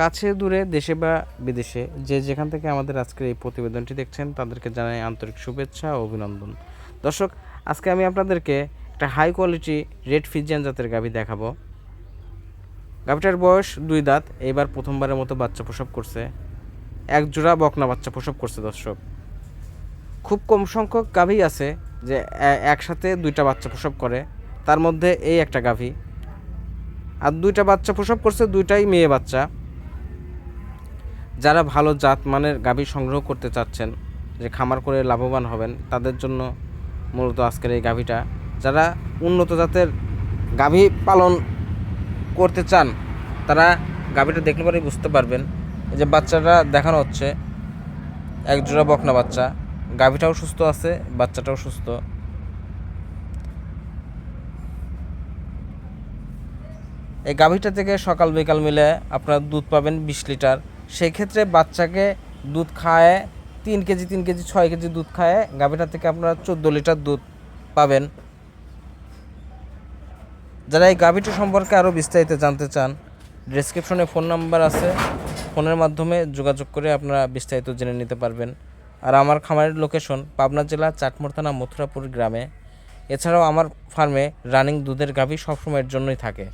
কাছে, দূরে, দেশে বা বিদেশে যে যেখান থেকে আমাদের আজকের এই প্রতিবেদনটি দেখছেন, তাদেরকে জানাই আন্তরিক শুভেচ্ছা ও অভিনন্দন। দর্শক, আজকে আমি আপনাদেরকে একটা হাই কোয়ালিটি রেড ফিজিয়ান জাতের গাভী দেখাবো। গাভীটার বয়স দুই দাঁত এইবার প্রথমবারের মতো বাচ্চা প্রসব করছে। এক জোড়া বকনা বাচ্চা প্রসব করছে, দর্শক। খুব কম সংখ্যক গাভী আছে যে একসাথে দুইটা বাচ্চা প্রসব করে। তার মধ্যে এই একটা গাভী। আর দুইটা বাচ্চা প্রসব করছে, দুইটাই মেয়ে বাচ্চা। যারা ভালো জাত মানের গাভী সংগ্রহ করতে চাচ্ছেন, যে খামার করে লাভবান হবেন, তাদের জন্য মূলত আজকের এই গাভীটা। যারা উন্নত জাতের গাভী পালন করতে চান, তারা গাভীটা দেখলে পরেই বুঝতে পারবেন। যে বাচ্চাটা দেখানো হচ্ছে, এক জোড়া বকনা বাচ্চা। গাভীটাও সুস্থ আছে, বাচ্চাটাও সুস্থ। এই গাভীটা থেকে সকাল বিকাল মিলে আপনার দুধ পাবেন বিশ লিটার। সেই ক্ষেত্রে বাচ্চাকে দুধ খায় তিন কেজি তিন কেজি, ছয় কেজি দুধ খায় গাভীটা থেকে আপনারা চোদ্দ লিটার দুধ পাবেন। যারা এই গাভীটি সম্পর্কে আরও বিস্তারিত জানতে চান ডেসক্রিপশনে ফোন নাম্বার আছে। ফোনের মাধ্যমে যোগাযোগ করে আপনারা বিস্তারিত জেনে নিতে পারবেন। আর আমার খামারের লোকেশন পাবনা জেলা চাটমোর থানা মথুরাপুর গ্রামে। এছাড়াও আমার ফার্মে রানিং দুধের গাভী সবসময়ের জন্যই থাকে।